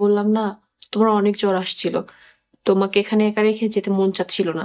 বললাম, না, তোমার অনেক জ্বর আসছিল। তোমাকে এখানে একা রেখে যেতে মন চাচ্ছিল না।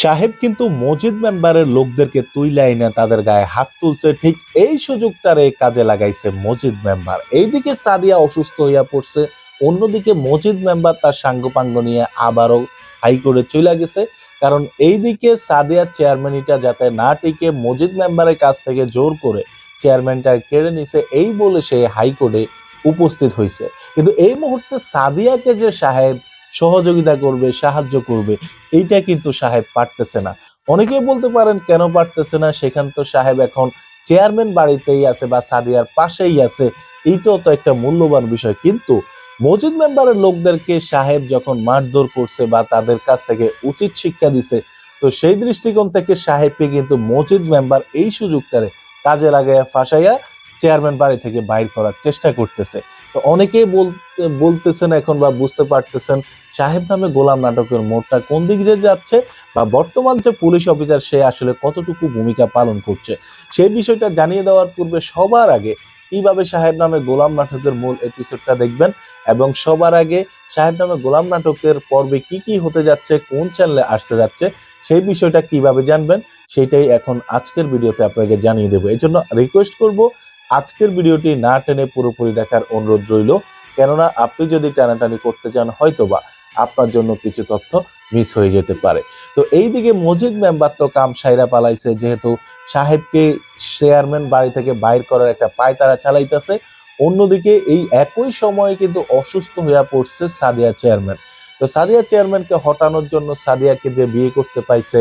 সাহেব কিন্তু মসজিদ মেম্বারের লোকদেরকে তুইলাই না তাদের গায়ে হাত তুলছে। ঠিক এই সুযোগটারে কাজে লাগাইছে মসজিদ মেম্বার। এইদিকে সাদিয়া অসুস্থ হইয়া পড়ছে। অন্যদিকে মসজিদ মেম্বার তার সাঙ্গপাঙ্গ নিয়ে আবারও হাইকোর্টে চলে গেছে। কারণ এইদিকে সাদিয়া চেয়ারম্যানিটা যাতে না টিকে মসজিদ মেম্বারের কাছ থেকে জোর করে চেয়ারম্যানটা কেড়ে নিছে, এই বলে সে হাইকোর্টে উপস্থিত হয়েছে কিন্তু এই মুহূর্তে সাদিয়াকে যে সাহেব সহযোগিতা করবে, সাহায্য করবে, এইটা কিন্তু সাহেব পারতেছে না। অনেকেই বলতে পারেন, কেন পারতেছে না? সেখান তো সাহেব এখন চেয়ারম্যান বাড়িতেই আছে বা সাদিয়ার পাশেই আছে। এইটাও তো একটা মূল্যবান বিষয়। কিন্তু মসজিদ মেম্বারের লোকদেরকে সাহেব যখন মারধর করছে বা তাদের কাছ থেকে উচিত শিক্ষা দিছে, তো সেই দৃষ্টিকোণ থেকে সাহেবকে কিন্তু মসজিদ মেম্বার এই সুযোগটারে কাজে লাগাইয়া ফাঁসাইয়া চেয়ারম্যান বাড়ি থেকে বাইর করার চেষ্টা করতেছে। তো অনেকেই বলতে বলতেছেন এখন বা বুঝতে পারতেছেন, সাহেব নামে গোলাম নাটকের মোড়টা কোন দিক দিয়ে যাচ্ছে বা বর্তমান যে পুলিশ অফিসার সে আসলে কতটুকু ভূমিকা পালন করছে? সেই বিষয়টা জানিয়ে দেওয়ার পূর্বে সবার আগে কীভাবে সাহেব নামে গোলাম নাটকের মূল এপিসোডটা দেখবেন এবং সবার আগে সাহেব নামে গোলাম নাটকের পর্বে কি কি হতে যাচ্ছে, কোন চ্যানেলে আসতে যাচ্ছে, সেই বিষয়টা কীভাবে জানবেন, সেটাই এখন আজকের ভিডিওতে আপনাকে জানিয়ে দেবো। এই জন্য রিকোয়েস্ট করব আজকের ভিডিওটি না টেনে পুরোপুরি দেখার অনুরোধ রইল, কেননা আপনি যদি টানাটানি করতে চান, হয়তোবা আপনার জন্য কিছু তথ্য মিস হয়ে যেতে পারে। তো এইদিকে মজিদ মেম্বার তো কাম সাইরা পালাইছে, যেহেতু সাহেবকে চেয়ারম্যান বাড়ি থেকে বাইর করার একটা পায়তারা চালাইতেছে। অন্যদিকে এই একই সময়ে কিন্তু অসুস্থ হয়ে পড়ছে সাদিয়া চেয়ারম্যান তো সাদিয়া চেয়ারম্যানকে হটানোর জন্য সাদিয়াকে যে বিয়ে করতে পাইছে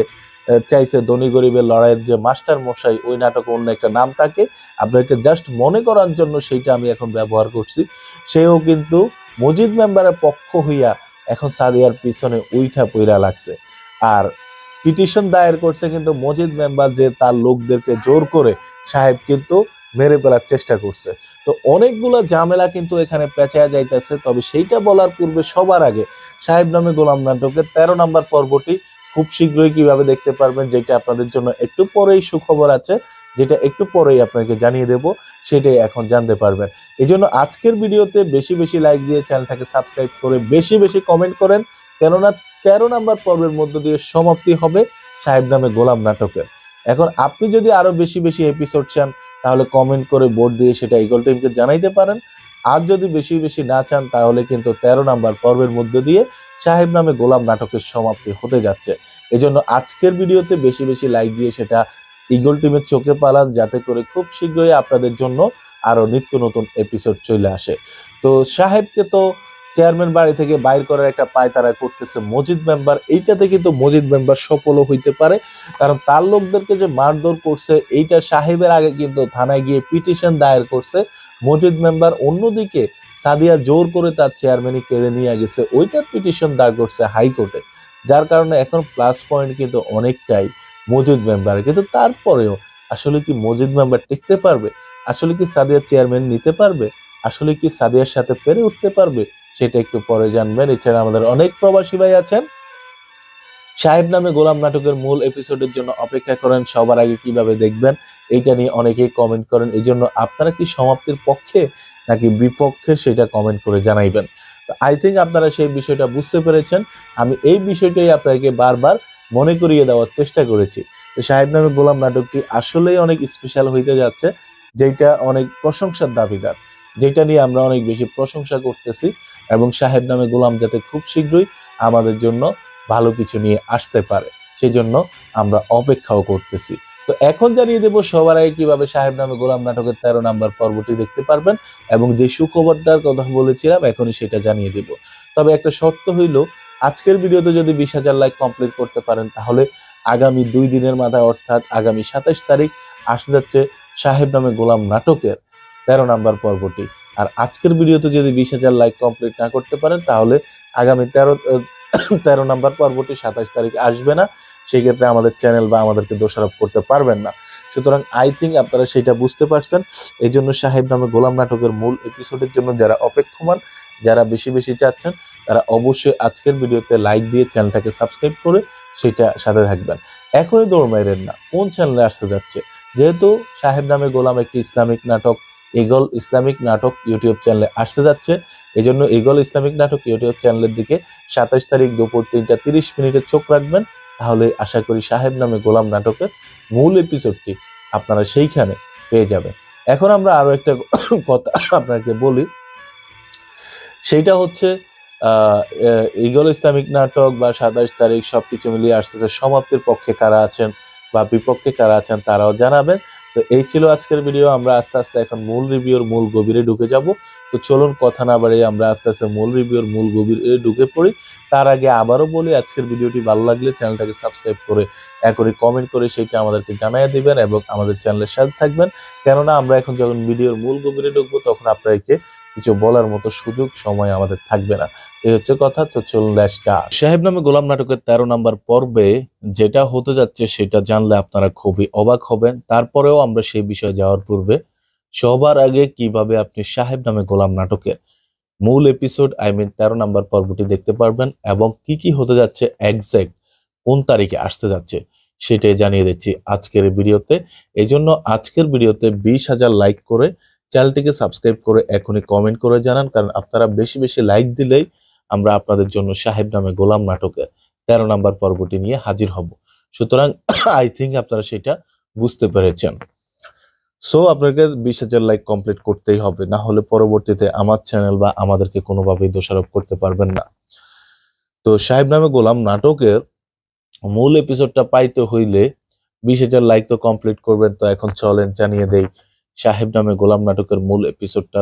চাইছে ধনী গরিবের লড়াইয়ের যে মাস্টার মশাই, ওই নাটকে অন্য একটা নাম থাকে। আপনাকে জাস্ট মনে করার জন্য সেইটা আমি এখন ব্যবহার করছি। সেও কিন্তু মজিদ মেম্বারের পক্ষ হইয়া এখন সাদিয়ার পিছনে উইঠা পইরা লাগছে। আর পিটিশন দায়ের করছে কিন্তু মজিদ মেম্বার যে তার লোকদেরকে জোর করে সাহেব কিন্তু মেরে ফেলার চেষ্টা করছে। তো অনেকগুলো ঝামেলা কিন্তু এখানে পেঁচায়া যাইতেছে, তবে সেইটা বলার পূর্বে সবার আগে সাহেব নামে গোলাম নাটকের তেরো নম্বর পর্বটি খুব শীঘ্রই কীভাবে দেখতে পারবেন যেটা আপনাদের জন্য একটু পরেই সুখবর আছে, যেটা একটু পরেই আপনাকে জানিয়ে দেব, সেটাই এখন জানতে পারবেন। এই জন্য আজকের ভিডিওতে বেশি বেশি লাইক দিয়ে চ্যানেলটাকে সাবস্ক্রাইব করে বেশি বেশি কমেন্ট করেন, কেননা তেরো নাম্বার পর্বের মধ্য দিয়ে সমাপ্তি হবে সাহেব নামে গোলাম নাটকের। এখন আপনি যদি আরও বেশি বেশি এপিসোড চান, তাহলে কমেন্ট করে বোর্ড দিয়ে সেটা ইগল টিমকে জানাইতে পারেন। আর যদি বেশি বেশি না চান, তাহলে কিন্তু তেরো নাম্বার পর্বের মধ্য দিয়ে সাহেব নামে গোলাম নাটকের সমাপ্তি হতে যাচ্ছে। এজন্য আজকের ভিডিওতে বেশি বেশি লাইক দিয়ে সেটা ইগল টিমের চোখে পালান, যাতে করে খুব শীঘ্রই আপনাদের জন্য আরও নিত্য নতুন এপিসোড চলে আসে। তো সাহেবকে তো চেয়ারম্যান বাড়ি থেকে বাইর করার একটা পায়তারা করতেছে মসজিদ মেম্বার এইটাতে কিন্তু মজিদ মেম্বার সফলও হইতে পারে। কারণ তার লোকদেরকে যে মারধর করছে, এইটা সাহেবের আগে কিন্তু থানায় গিয়ে পিটিশন দায়ের করছে। মজিদ মেম্বার অন্যদিকে সাদিয়া জোর করে তার চেয়ারম্যানই কেড়ে নিয়ে গেছে। ওইটার পিটিশন দায়ের করছে হাইকোর্টে, যার কারণে এখন প্লাস পয়েন্ট কিন্তু অনেকটাই মজুদ মেম্বার কিন্তু তারপরেও আসলে কি মজুদ মেম্বার টিকতে পারবে? আসলে কি সাদিয়া চেয়ারম্যান নিতে পারবে? আসলে কি সাদিয়ার সাথে পেরে উঠতে পারবে? সেটা একটু পরে জানবেন। এছাড়া আমাদের অনেক প্রবাসী ভাই আছেন। সাহেব নামে গোলাম নাটকের মূল এপিসোডের জন্য অপেক্ষা করেন। সবার আগে কীভাবে দেখবেন, এইটা নিয়ে অনেকেই কমেন্ট করেন। এই জন্য আপনারা কি সমাপ্তির পক্ষে নাকি বিপক্ষে সেটা কমেন্ট করে জানাইবেন। আই থিঙ্ক আপনারা সেই বিষয়টা বুঝতে পেরেছেন। আমি এই বিষয়টাই আপনাকে বারবার মনে করিয়ে দেওয়ার চেষ্টা করেছি। তো সাহেব নামে গোলাম নাটকটি আসলেই অনেক স্পেশাল হইতে যাচ্ছে, যেটা অনেক প্রশংসার দাবিদার, যেটা নিয়ে আমরা অনেক বেশি প্রশংসা করতেছি এবং সাহেব নামে গোলাম যাতে খুব শীঘ্রই আমাদের জন্য ভালো কিছু নিয়ে আসতে পারে, সেজন্য আমরা অপেক্ষাও করতেছি। তো এখন জানিয়ে দেবো সবার আগে কীভাবে সাহেব নামে গোলাম নাটকের তেরো নাম্বার পর্বটি দেখতে পারবেন এবং যে সুখবরটার কথা বলেছিলাম, এখনই সেটা জানিয়ে দেব। তবে একটা শর্ত হইল, আজকের ভিডিওতে যদি বিশ হাজার লাইক কমপ্লিট করতে পারেন, তাহলে আগামী দুই দিনের মাথায়, অর্থাৎ আগামী সাতাইশ তারিখ, আসতে যাচ্ছে সাহেব নামে গোলাম নাটকের তেরো নাম্বার পর্বটি। আর আজকের ভিডিওতে যদি বিশ হাজার লাইক কমপ্লিট না করতে পারেন, তাহলে আগামী তেরো তেরো নাম্বার পর্বটি সাতাশ তারিখ আসবে না। সেই ক্ষেত্রে আমাদের চ্যানেল বা আমাদেরকে দোষারোপ করতে পারবেন না। সুতরাং আই থিঙ্ক আপনারা সেটা বুঝতে পারছেন। এই জন্য সাহেব নামে গোলাম নাটকের মূল এপিসোডের জন্য যারা অপেক্ষমান, যারা বেশি বেশি চাচ্ছেন, তারা অবশ্যই আজকের ভিডিওতে লাইক দিয়ে চ্যানেলটাকে সাবস্ক্রাইব করে সেটা সাথে থাকবেন। এখনই দৌড় মাইরেন না, কোন চ্যানেলে আসতে যাচ্ছে? যেহেতু সাহেব নামে গোলাম একটি ইসলামিক নাটক ইগল ইসলামিক নাটক ইউটিউব চ্যানেলে আসতে যাচ্ছে। এই জন্য ইগল ইসলামিক নাটক ইউটিউব চ্যানেলের দিকে সাতাশ তারিখ দুপুর তিনটা তিরিশ মিনিটে চোখ রাখবেন। তাহলে আশা করি সাহেব নামে গোলাম নাটকের মূল এপিসোডটি আপনারা সেইখানে পেয়ে যাবেন। এখন আমরা আরও একটা কথা আপনাকে বলি। সেইটা হচ্ছে ইগল ইসলামিক নাটক বা সাতাশ তারিখ সব কিছু মিলিয়ে আসতেছে। সমাপ্তির পক্ষে কারা আছেন বা বিপক্ষে কারা আছেন তারাও জানাবেন। তো এই ছিল আজকের ভিডিও আমরা আস্তে আস্তে এখন মূল রিভিউর মূল গভীরে ঢুকে যাব। তো চলুন কথা না বাড়িয়ে আমরা আস্তে আস্তে মূল রিভিউর মূল গভীরে ঢুকে পড়ি। তার আগে আবারও বলি, আজকের ভিডিওটি ভালো লাগলে চ্যানেলটাকে সাবস্ক্রাইব করে একরে কমেন্ট করে সেটা আমাদেরকে জানিয়ে দিবেন এবং আমাদের চ্যানেলের সাথে থাকবেন। কেননা আমরা এখন যখন ভিডিওর মূল গভীরে ঢুকবো, তখন আপনাদেরকে কিছু বলার মতো সুযোগ, সময় আমাদের থাকবে না। এই হচ্ছে কথা, তো চলুন ল্যাশটা সাহেব নামে গোলাম নাটকের তেরো নম্বর পর্বে যেটা হতে যাচ্ছে সেটা জানলে আপনারা খুবই অবাক হবেন। তারপরেও আমরা সেই বিষয়ে যাওয়ার পূর্বে সবার আগে কীভাবে আপনি সাহেব নামে গোলাম নাটকের মূল এপিসোড আই মিন তেরো নম্বর পর্বটি দেখতে পারবেন এবং কি কি হতে যাচ্ছে একজ্যাক্ট কোন তারিখে আসতে যাচ্ছে সেটাই জানিয়ে দিচ্ছি আজকের ভিডিওতে। এই জন্য আজকের ভিডিওতে বিশ হাজার লাইক করে চ্যানেলটিকে সাবস্ক্রাইব করে এখনই কমেন্ট করে জানান, কারণ আপনারা বেশি বেশি লাইক দিলেই আমরা আপনাদের জন্য সাহেব নামে গোলাম নাটকের তেরো নম্বর পর্বটি নিয়ে হাজির হব। সুতরাং আই থিঙ্ক আপনারা সেটা বুঝতে পেরেছেন। সো আপনাকে বিশ হাজার লাইক কমপ্লিট করতেই হবে। না হলে পরবর্তীতে আমার চ্যানেল বা আমাদেরকে কোনোভাবেই দোষারোপ করতে পারবেন না। তো সাহেব নামে গোলাম নাটকের মূল এপিসোডটা পাইতে হইলে বিশ হাজার লাইক তো কমপ্লিট করবেন। তো এখন চলেন জানিয়ে দেই সাহেব নামে গোলাম নাটকের মূল এপিসোডটা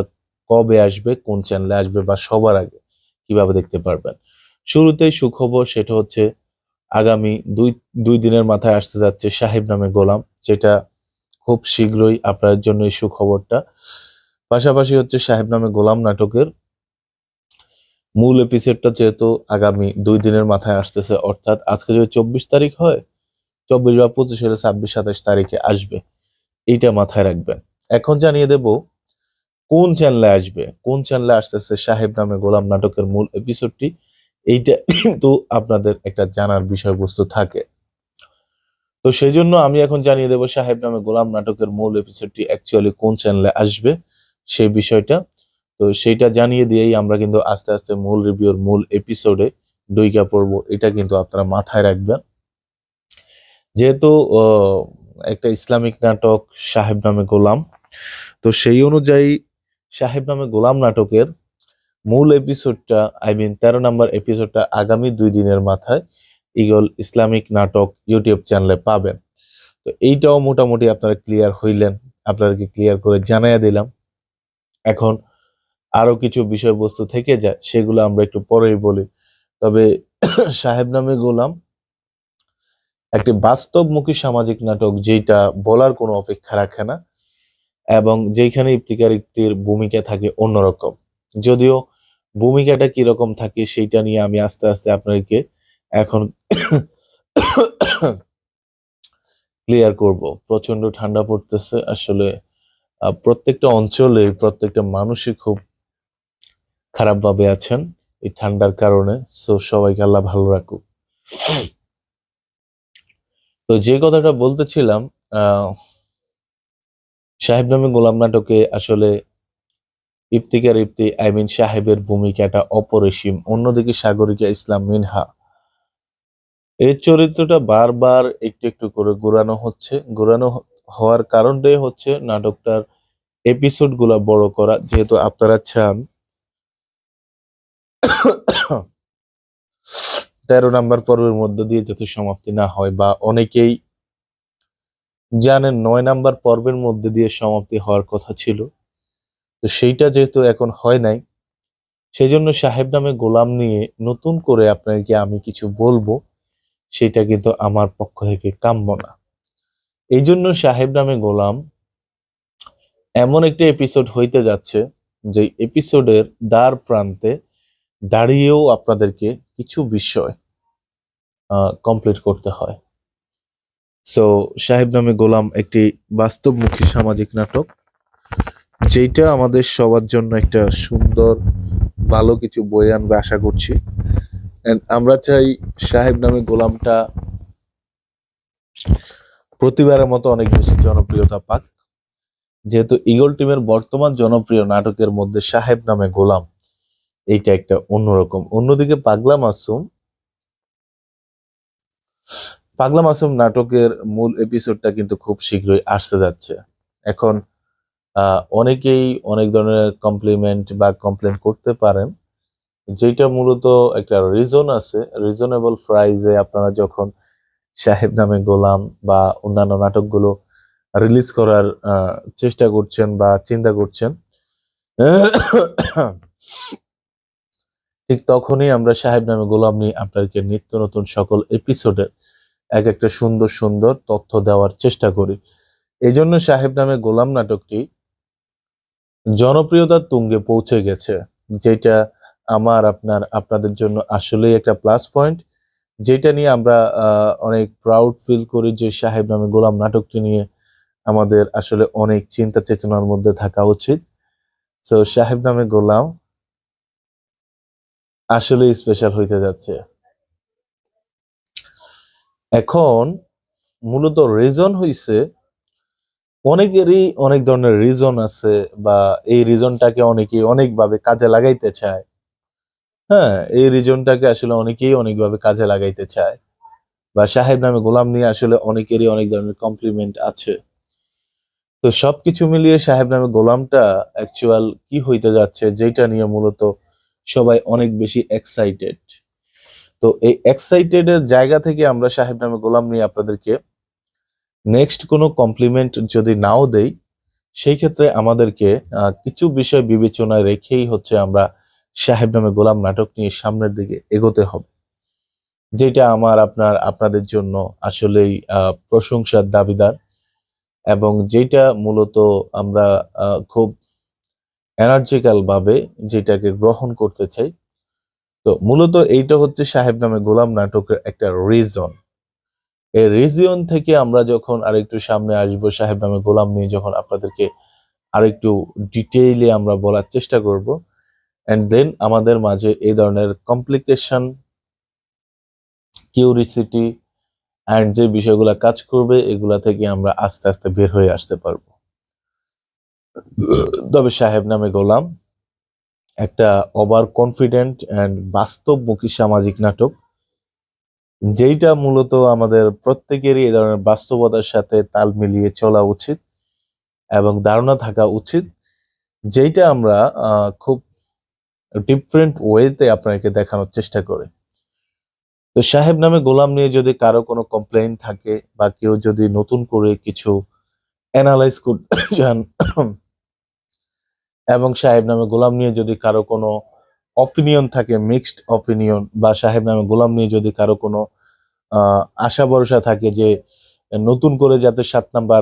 কবে আসবে, কোন চ্যানেলে আসবে বা সবার আগে। কীভাবে দেখতে পারবেন? শুরুতেই সুখবর সেটা হচ্ছে আগামী দুই দুই দিনের মাথায় আসতে যাচ্ছে সাহেব নামে গোলাম, যেটা খুব শীঘ্রই আপনাদের জন্য এই সুখবরটা। পাশাপাশি হচ্ছে সাহেব নামে গোলাম নাটকের মূল এপিসোডটা যেহেতু আগামী দুই দিনের মাথায় আসতেছে, অর্থাৎ আজকে যদি চব্বিশ তারিখ হয়, চব্বিশ বা পঁচিশ হলে ছাব্বিশ, সাতাশ তারিখে আসবে, এইটা মাথায় রাখবেন। এখন জানিয়ে দেব কোন চ্যানেলে আসবে? কোন চ্যানেলে আসতেছে সাহেব নামে গোলাম নাটকের মূল এপিসোডটি এইটা কিন্তু আপনাদের একটা জানার বিষয়বস্তু থাকে। তো সেই জন্য আমি এখন জানিয়ে দেব সাহেব নামে গোলাম নাটকের মূল এপিসোডটি অ্যাকচুয়ালি কোন চ্যানেলে আসবে সেই বিষয়টা। তো সেইটা জানিয়ে দিয়েই আমরা কিন্তু আস্তে আস্তে মূল রিভিউর মূল এপিসোডে ডইকা পড়ব। এটা কিন্তু আপনারা মাথায় রাখবেন। যেহেতু একটা ইসলামিক নাটক সাহেব নামে গোলাম, তো সেই অনুযায়ী সাহেব নামে গোলাম নাটকের মূল এপিসোডটা আই মিন তেরো নম্বর এপিসোডটা আগামী দুই দিনের মাথায় ইগল ইসলামিক নাটক ইউটিউব চ্যানেলে পাবেন। তো এইটাও মোটামুটি আপনারা ক্লিয়ার হইলেন, আপনাদেরকে ক্লিয়ার করে জানাইয়া দিলাম। এখন আরও কিছু বিষয়বস্তু থেকে যায়, সেগুলো আমরা একটু পরেই বলি। তবে সাহেব নামে গোলাম একটি বাস্তবমুখী সামাজিক নাটক যেটা বলার কোনো অপেক্ষা রাখে না এবং যেখানে ইফতিকার ইফতির ভূমিকা থাকে অন্যরকম। যদিও ভূমিকাটা কীরকম থাকে সেইটা নিয়ে আমি আস্তে আস্তে আপনাদেরকে এখন ক্লিয়ার করব। প্রচণ্ড ঠান্ডা পড়তেছে। আসলে প্রত্যেকটা অঞ্চলে প্রত্যেকটা মানুষই খুব খারাপ ভাবে আছেন এই ঠান্ডার কারণে। সো সবাইকে আল্লাহ ভালো রাখুক। তো যে কথাটা বলতেছিলাম আহ, সাহেব নামে গোলাম নাটকে আসলে ইফতিকার ইফতি, আই মিন সাহেবের ভূমিকাটা অপরিসীম। অন্যদিকে সাগরিকা ইসলাম মিনহা। এই চরিত্রটা বারবার একটু একটু করে ঘোরানো হচ্ছে। ঘোরানো হওয়ার কারণটাই হচ্ছে নাটকটার এপিসোডগুলা বড় করা। যেহেতু আপনারা চান, তেরো নাম্বার পর্বের মধ্যে দিয়ে যাতে সমাপ্তি না হয় বা অনেকেই জানেন নয় নাম্বার পর্বের মধ্যে দিয়ে সমাপ্তি হওয়ার কথা ছিল। তো সেইটা যেহেতু এখন হয় নাই সেই জন্য সাহেব নামে গোলাম নিয়ে নতুন করে আপনাকে আমি কিছু বলব, সেটা কিন্তু আমার পক্ষ থেকে কাম্য না। এই জন্য সাহেব নামে গোলাম, এমন একটি এপিসোড হইতে যাচ্ছে, যে এপিসোডের দ্বার প্রান্তে দাঁড়িয়েও আপনাদেরকে কিছু বিষয় কমপ্লিট করতে হয়। সো সাহেব নামে গোলাম একটি বাস্তবমুখী সামাজিক নাটক যেটা আমাদের সবার জন্য একটা সুন্দর, ভালো কিছু বই আনবে আশা করছি। আমরা চাই সাহেব নামে গোলামটা প্রতিবারের মতো অনেক বেশি জনপ্রিয়তা পাক। যেহেতু ইগল টিমের বর্তমান জনপ্রিয় নাটকের মধ্যে সাহেব নামে গোলাম, এইটা একটা অন্যরকম। অন্যদিকে পাগলা মাসুম পাগলা মাসুম নাটকের মূল এপিসোডটা কিন্তু খুব শীঘ্রই আসতে যাচ্ছে। এখন অনেকেই অনেক ধরনের কমপ্লিমেন্ট বা কমপ্লেন করতে পারেন। যেটা মূলত একটা রিজন আছে। রিজনেবল প্রাইজে আপনারা যখন সাহেব নামে গোলাম বা অন্যান্য নাটকগুলো রিলিজ করার চেষ্টা করছেন বা চিন্তা করছেন, ঠিক তখনই আমরা সাহেব নামে গোলাম নিয়ে আপনাদেরকে নিত্য নতুন সকল এপিসোডের এক একটা সুন্দর সুন্দর তথ্য দেওয়ার চেষ্টা করি। এই জন্য সাহেব নামে গোলাম নাটকটি জনপ্রিয়তার তুঙ্গে পৌঁছে গেছে, যেটা আমার, আপনার, আপনাদের জন্য আসলেই একটা প্লাস পয়েন্ট যেটা নিয়ে আমরা অনেক প্রাউড ফিল করি যে সাহেব নামে গোলাম নাটকটি নিয়ে আমাদের আসলে অনেক চিন্তা চেতনার মধ্যে থাকা উচিত। তো সাহেব নামে গোলাম আসলে স্পেশাল হইতে যাচ্ছে। এখন মূলত রিজন হইছে অনেকেরই অনেক ধরনের রিজন আছে বা এই রিজনটাকে অনেকেই অনেকভাবে কাজে লাগাইতে চায়। হ্যাঁ এই রিজনটাকে আসলে অনেকেই অনেকভাবে কাজে লাগাইতে চায়। বা সাহেব নামে গোলাম নিয়ে আসলে অনেকেরই অনেক ধরনের কমপ্লিমেন্ট আছে। তো সবকিছু মিলিয়ে সাহেব নামে গোলামটা অ্যাকচুয়াল কি হইতে যাচ্ছে, যেটা নিয়ে মূলত সবাই অনেক বেশি এক্সাইটেড তো এই এক্সাইটেড এর জায়গা থেকে আমরা সাহেব নামে গোলাম নিয়ে আপনাদেরকে নেক্সট কোনো কমপ্লিমেন্ট যদি নাও দেই, সেই ক্ষেত্রে আমাদেরকে কিছু বিষয় বিবেচনায় রেখেই হচ্ছে আমরা সাহেব নামে গোলাম নাটক নিয়ে সামনের দিকে এগোতে হবে। যেটা আমার, আপনার, আপনাদের জন্য আসলেই প্রশংসার দাবিদার এবং যেটা মূলত আমরা খুব এনার্জিক্যাল ভাবে যেটাকে গ্রহণ করতে চাই তো মূলত এইটা হচ্ছে সাহেব নামে গোলাম নাটকের একটা রিজন এই রিজিয়ন থেকে আমরা যখন আরেকটু সামনে আসব সাহেব নামে গোলাম নিয়ে, যখন আপনাদেরকে আরেকটু ডিটেইলে আমরা বলার চেষ্টা করব অ্যান্ড দেন আমাদের মাঝে এই ধরনের কমপ্লিকেশন কিউরিসিটি অ্যান্ড যে বিষয়গুলো কাজ করবে, এগুলা থেকে আমরা আস্তে আস্তে বের হয়ে আসতে পারব। তবে সাহেব নামে গোলাম একটা ওভার কনফিডেন্ট অ্যান্ড বাস্তবমুখী সামাজিক নাটক। যেইটা মূলত আমাদের প্রত্যেকেরই এই ধরনের বাস্তবতার সাথে তাল মিলিয়ে চলা উচিত এবং ধারণা থাকা উচিত। যেইটা আমরা খুব ডিফারেন্ট ওয়েতে আপনাকে দেখানোর চেষ্টা করি। তো সাহেব নামে গোলাম নিয়ে যদি কারও কোনো কমপ্লেইন থাকে বা কেউ যদি নতুন করে কিছু অ্যানালাইজ করতে চান এবং সাহেব নামে গোলাম নিয়ে যদি কারও কোনো অপিনিয়ন থাকে মিক্সড অপিনিয়ন বা সাহেব নামে গোলাম নিয়ে যদি কারও কোনো আশা ভরসা থাকে যে নতুন করে যাতে সাত নাম্বার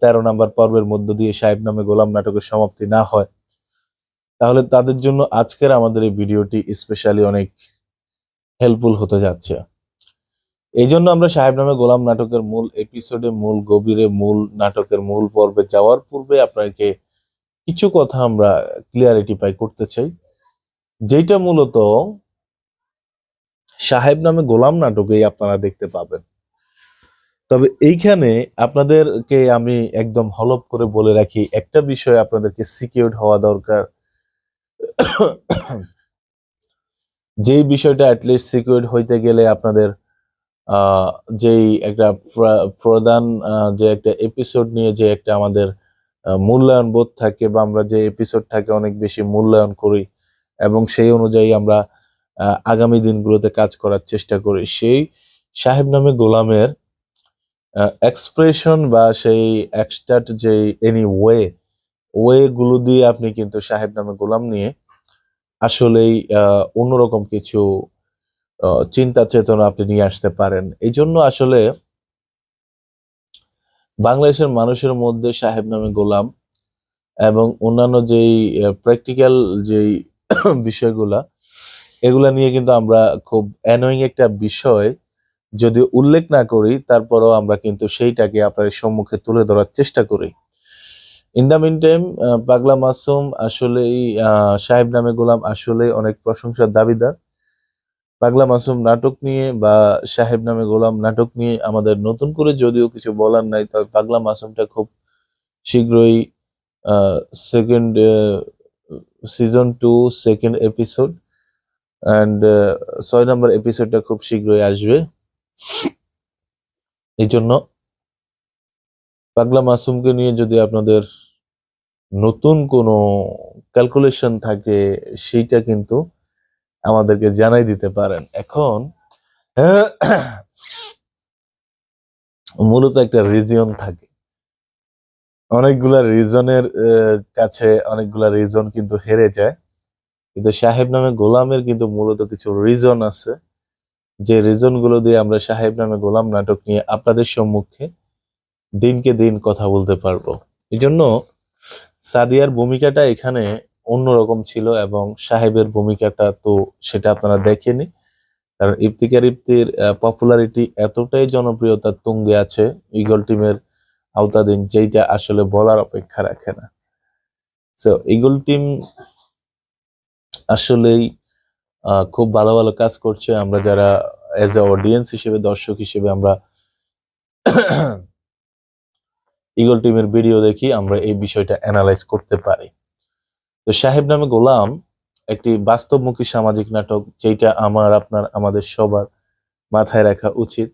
তেরো নাম্বার পর্বের মধ্য দিয়ে সাহেব নামে গোলাম নাটকের সমাপ্তি না হয়, তাহলে তাদের জন্য আজকের আমাদের এই ভিডিওটি স্পেশালি অনেক হেল্পফুল হতে যাচ্ছে। এই জন্য আমরা সাহেব নামে গোলাম নাটকের মূল এপিসোডে মূল গভীরে, মূল নাটকের মূল পর্বে যাওয়ার পূর্বে আপনাকে কিছু কথা আমরা ক্লিয়ারিটি পাই করতে চাই। যেটা মূলত সাহেব নামে গোলাম নাটকেই আপনারা দেখতে পাবেন। তবে এইখানে আপনাদেরকে আমি একদম হলপ করে বলে রাখি, একটা বিষয় আপনাদেরকে সিকিউর হওয়া দরকার। যেই বিষয়টা অ্যাটলিস্ট সিকিউর হইতে গেলে আপনাদের যেই একটা প্রধান যে একটা এপিসোড নিয়ে যে একটা আমাদের মূল্যায়ন বোধ থাকে বা আমরা যে এপিসোডটাকে অনেক বেশি মূল্যায়ন করি এবং সেই অনুযায়ী আমরা আগামী দিনগুলোতে কাজ করার চেষ্টা করি। সেই সাহেব নামে গোলামের এক্সপ্রেশন বা সেই এক্সট্রাট যে এনি ওয়ে ওয়ে গুলো দিয়ে আপনি কিন্তু সাহেব নামে গোলাম নিয়ে আসলেই অন্যরকম কিছু চিন্তা চেতনা আপনি নিয়ে আসতে পারেন। এই জন্য আসলে বাংলাদেশের মানুষের মধ্যে সাহেব নামে গোলাম এবং অন্যান্য যেই প্র্যাকটিক্যাল যেই বিষয়গুলা, এগুলা নিয়ে কিন্তু আমরা খুব অ্যানোয়িং একটা বিষয় যদি উল্লেখ না করি, তারপরেও আমরা কিন্তু সেইটাকে আপনাদের সম্মুখে তুলে ধরার চেষ্টা করি। ইন দ্য মিন টাইম পাগলা মাসুম আসলেই সাহেব নামে গোলাম আসলে অনেক প্রশংসার দাবিদার। পাগলা মাসুম নাটক নিয়ে বা সাহেব নামে গোলাম নাটক নিয়ে আমাদের নতুন করে যদিও কিছু বলার নাই, তবে পাগলা মাসুমটা খুব শীঘ্রই second season two second episode and ছয় নম্বর এপিসোডটা খুব শীঘ্রই আসবে। এই জন্য পাগলা মাসুমকে নিয়ে যদি আপনাদের নতুন কোনো ক্যালকুলেশন থাকে, সেইটা কিন্তু আমাদেরকে জানাই দিতে পারেন। এখন, মূলত একটা রিজিয়ন থাকে। অনেকগুলা রিজনের কাছে অনেকগুলা রিজন কিন্তু হেরে যায়। কিন্তু সাহেব নামে গোলামের কিন্তু মূলত কিছু রিজন আছে। যে রিজনগুলো দিয়ে আমরা সাহেব নামে গোলাম নাটক নিয়ে আপনাদের সম্মুখে দিনকে দিন কথা বলতে পারব। এই জন্য সাদিয়ার ভূমিকাটা এখানে অন্যরকম ছিল এবং সাহেবের ভূমিকাটা তো সেটা আপনারা দেখেনি কারণ ইফতিকার ইফতির পপুলারিটি এতটাই জনপ্রিয়তা তুঙ্গে আছে ইগল টিমের আওতাধীন, যেইটা আসলে বলার অপেক্ষা রাখে না। ইগল টিম আসলেই খুব ভালো ভালো কাজ করছে। আমরা যারা এজ এ অডিয়েন্স হিসেবে, দর্শক হিসেবে আমরা ইগল টিমের ভিডিও দেখি, আমরা এই বিষয়টা অ্যানালাইজ করতে পারি। তো সাহেব নামে গোলাম একটি বাস্তবমুখী সামাজিক নাটক যেটা আমার, আপনার, আমাদের সবার মাথায় রাখা উচিত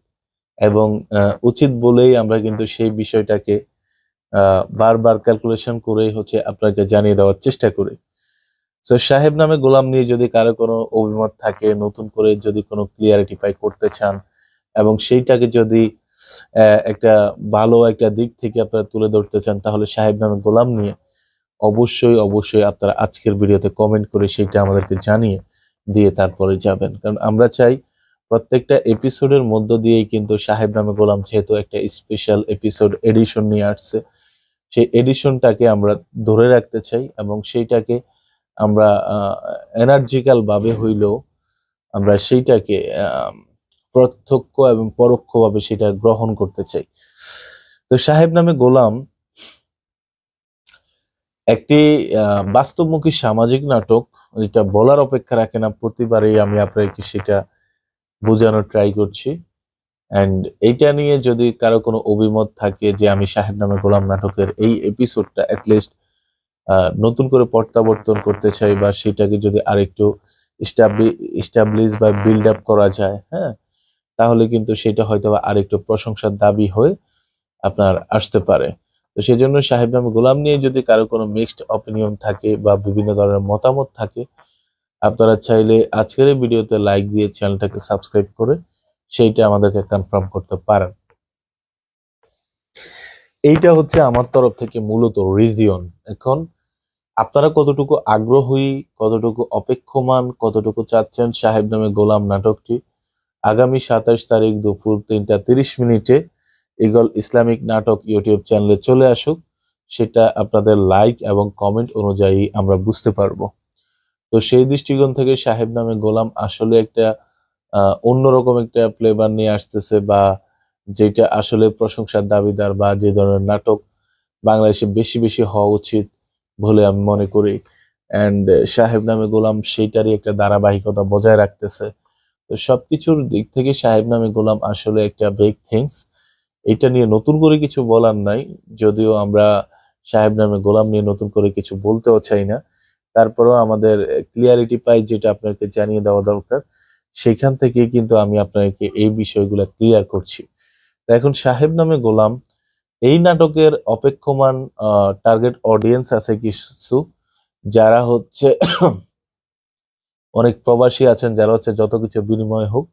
এবং উচিত বলেই আমরা কিন্তু সেই বিষয়টাকে বারবার ক্যালকুলেশন করেই হচ্ছে আপনাকে জানিয়ে দেওয়ার চেষ্টা করি। তো সাহেব নামে গোলাম নিয়ে যদি কারও কোনো অভিমত থাকে, নতুন করে যদি কোনো ক্লিয়ারিটিফাই করতে চান এবং সেইটাকে যদি একটা ভালো একটা দিক থেকে আপনারা তুলে ধরতে চান, তাহলে সাহেব নামে গোলাম নিয়ে অবশ্যই অবশ্যই আপনারা আজকের ভিডিওতে কমেন্ট করে সেইটা আমাদেরকে জানিয়ে দিয়ে তারপরে যাবেন। কারণ আমরা চাই প্রত্যেকটা এপিসোডের মধ্য দিয়েই কিন্তু সাহেব নামে গোলাম যেহেতু একটা স্পেশাল এপিসোড এডিশন নিয়ে আসছে, সেই এডিশনটাকে আমরা ধরে রাখতে চাই এবং সেইটাকে আমরা এনার্জিক্যাল ভাবে হইলেও আমরা সেইটাকে প্রত্যক্ষ এবং পরোক্ষভাবে সেটা গ্রহণ করতে চাই। তো সাহেব নামে গোলাম একটি বাস্তবমুখী সামাজিক নাটক যেটা বলার অপেক্ষা রাখে না প্রতিবারই আমি আপনাকে সেটা বোঝানোর ট্রাই করছি। অ্যান্ড এইটা নিয়ে যদি কারও কোনো অভিমত থাকে যে আমি সাহেব নামে গোলাম নাটকের এই এপিসোডটা অ্যাটলিস্ট নতুন করে প্রত্যাবর্তন করতে চাই বা সেটাকে যদি আরেকটু স্টাবলিশ বা বিল্ড আপ করা যায় হ্যাঁ তাহলে কিন্তু সেটা হয়তো আরেকটু প্রশংসার দাবি হয়ে আপনার আসতে পারে। তো সেই জন্য সাহেব নামে গোলাম নিয়ে যদি কারও কোনো মিক্সড অপিনিয়ন থাকে বা বিভিন্ন ধরনের মতামত থাকে, আপনারা চাইলে আজকের ভিডিওতে লাইক দিয়ে চ্যানেলটাকে সাবস্ক্রাইব করে সেইটা আমাদেরকে কনফার্ম করতে পারেন। এইটা হচ্ছে আমার তরফ থেকে মূলত রিজিয়ন এখন আপনারা কতটুকু আগ্রহী, কতটুকু অপেক্ষমান, কতটুকু চাচ্ছেন সাহেব নামে গোলাম নাটকটি, আগামী সাতাশ তারিখ দুপুর তিনটা তিরিশ মিনিটে ইগল ইসলামিক নাটক ইউটিউব চ্যানেলে চলে আসুক, সেটা আপনাদের লাইক এবং কমেন্ট অনুযায়ী আমরা বুঝতে পারব। তো সেই দৃষ্টিকোণ থেকে সাহেব নামে গোলাম আসলে একটা অন্যরকম একটা ফ্লেভার নিয়ে আসতেছে বা যেটা আসলে প্রশংসার দাবিদার বা যে ধরনের নাটক বাংলাদেশে বেশি বেশি হওয়া উচিত বলে আমি মনে করি। অ্যান্ড সাহেব নামে গোলাম সেইটারই একটা ধারাবাহিকতা বজায় রাখতেছে। তো সবকিছুর দিক থেকে সাহেব নামে গোলাম আসলে একটা বিগ থিংস এটা নিয়ে নতুন করে কিছু বলার নাই। যদিও আমরা সাহেব নামে গোলাম নিয়ে নতুন করে কিছু বলতেও চাই না। তারপরেও আমাদের ক্লিয়ারিটি পাই যেটা আপনাকে জানিয়ে দেওয়া দরকার। সেখান থেকে কিন্তু আমি আপনাকে এই বিষয়গুলো ক্লিয়ার করছি। এখন সাহেব নামে গোলাম, এই নাটকের অপেক্ষমান টার্গেট অডিয়েন্স আছে কিছু, যারা হচ্ছে অনেক প্রবাসী আছেন, যারা হচ্ছে যত কিছু বিনিময় হোক,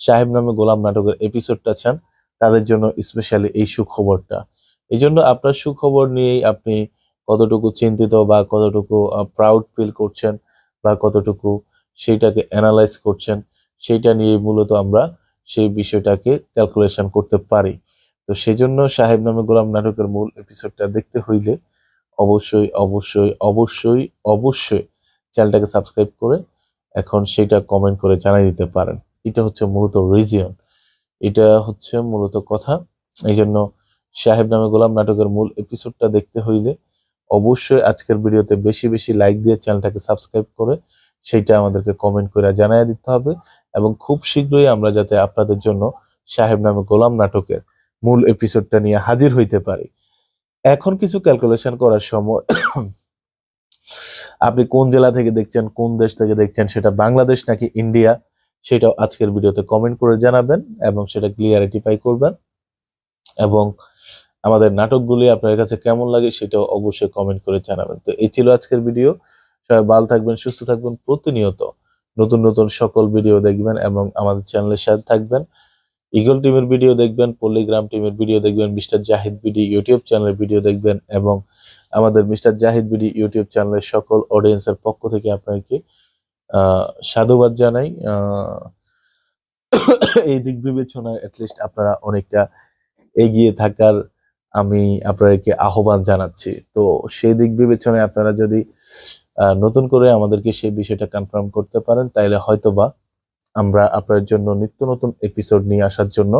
সাহেব নামে গোলাম নাটকের এপিসোডটা চান। তাদের জন্য স্পেশালি এই সুখবরটা। এই জন্য আপনার সুখবর নিয়েই আপনি কতটুকু চিন্তিত বা কতটুকু প্রাউড ফিল করছেন বা কতটুকু সেইটাকে অ্যানালাইজ করছেন, সেইটা নিয়ে মূলত আমরা সেই বিষয়টাকে ক্যালকুলেশন করতে পারি। তো সেজন্য সাহেব নামে গোলাম নাটকের মূল এপিসোডটা দেখতে হইলে অবশ্যই অবশ্যই অবশ্যই অবশ্যই চ্যানেলটাকে সাবস্ক্রাইব করে এখন সেটা কমেন্ট করে জানাই দিতে পারেন। এটা হচ্ছে মূলত রিজিয়ন এটা হচ্ছে মূলত কথা। এই জন্য সাহেব নামে গোলাম নাটকের মূল এপিসোডটা দেখতে হইলে অবশ্যই আজকের ভিডিওতে বেশি বেশি লাইক দিয়ে চ্যানেলটাকে সাবস্ক্রাইব করে সেইটা আমাদেরকে কমেন্ট করে জানাই দিতে হবে এবং খুব শীঘ্রই আমরা যাতে আপনাদের জন্য সাহেব নামে গোলাম নাটকের মূল এপিসোডটা নিয়ে হাজির হইতে পারি। এখন কিছু ক্যালকুলেশন করার সময় আপনি কোন জেলা থেকে দেখছেন, কোন দেশ থেকে দেখছেন, সেটা বাংলাদেশ নাকি ইন্ডিয়া সেটাও আজকের ভিডিওতে কমেন্ট করে জানাবেন এবং সেটা ক্লিয়ারিটিফাই করবেন। এবং আমাদের নাটকগুলি আপনার কাছে কেমন লাগে সেটাও অবশ্যই কমেন্ট করে জানাবেন। তো এই ছিল আজকের ভিডিও। সবাই ভালো থাকবেন, সুস্থ থাকবেন, প্রতিনিয়ত নতুন নতুন সকল ভিডিও দেখবেন এবং আমাদের চ্যানেলের সাথে থাকবেন। ইগল টিমের ভিডিও দেখবেন পল্লিগ্রাম টিমের ভিডিও দেখবেন মিস্টার জাহিদ বিডি ইউটিউব চ্যানেলের ভিডিও দেখবেন এবং আমাদের মিস্টার জাহিদ বিডি ইউটিউব চ্যানেলের সকল অডিয়েন্সের পক্ষ থেকে আপনাকে সাধুবাদ জানাই। এই দিক বিবেচনায় অ্যাটলিস্ট আপনারা অনেকটা এগিয়ে থাকার আমি আপনাদেরকে আহ্বান জানাচ্ছি। তো সেই দিক বিবেচনায় আপনারা যদি নতুন করে আমাদেরকে সেই বিষয়টা কনফার্ম করতে পারেন, তাইলে হয়তোবা আমরা আপনার জন্য নিত্য নতুন এপিসোড নিয়ে আসার জন্য